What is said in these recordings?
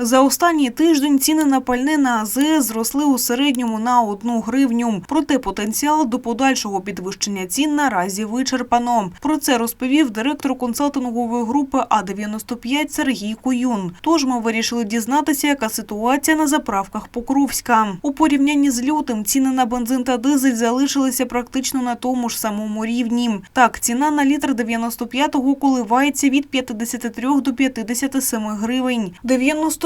За останній тиждень ціни на пальне на АЗС зросли у середньому на одну гривню. Проте потенціал до подальшого підвищення цін наразі вичерпано. Про це розповів директор консалтингової групи А95 Сергій Куюн. Тож ми вирішили дізнатися, яка ситуація на заправках Покровська. У порівнянні з лютим ціни на бензин та дизель залишилися практично на тому ж самому рівні. Так, ціна на літр 95-го коливається від 53 до 57 гривень.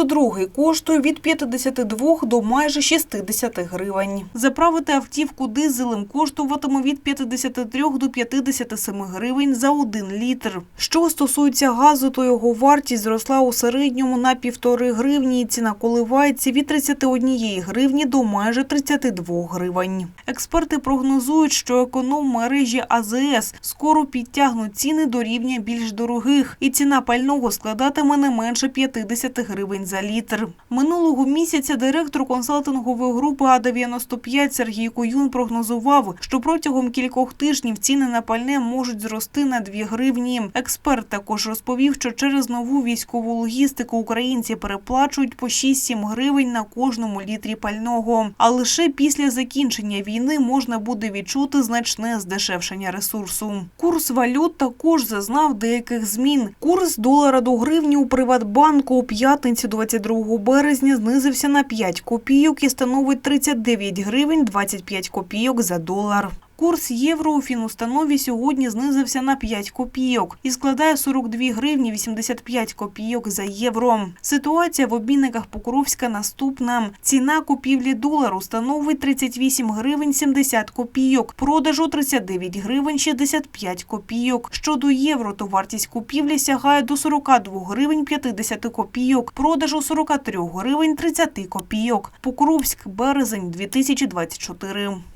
92-й коштує від 52 до майже 60 гривень. Заправити автівку дизелем коштуватиме від 53 до 57 гривень за один літр. Що стосується газу, то його вартість зросла у середньому на півтори гривні. і Ціна коливається від 31 гривні до майже 32 гривень. Експерти прогнозують, що економ мережі АЗС скоро підтягнуть ціни до рівня більш дорогих, і ціна пального складатиме не менше 50 гривень за літр. Минулого місяця директор консалтингової групи А95 Сергій Куюн прогнозував, що протягом кількох тижнів ціни на пальне можуть зрости на 2 гривні. Експерт також розповів, що через нову військову логістику українці переплачують по 6-7 гривень на кожному літрі пального. А лише після закінчення війни можна буде відчути значне здешевшення ресурсу. Курс валют також зазнав деяких змін. Курс долара до гривні у Приватбанку у п'ятницю 22 березня знизився на 5 копійок і становить 39 гривень 25 копійок за долар. Курс євро у фінустанові сьогодні знизився на 5 копійок і складає 42 гривні 85 копійок за євро. Ситуація в обмінниках Покровська наступна. Ціна купівлі долару становить 38 гривень 70 копійок, продажу 39 гривень 65 копійок. Щодо євро, то вартість купівлі сягає до 42 гривень 50 копійок, продажу 43 гривень 30 копійок. Покровськ, березень 2024.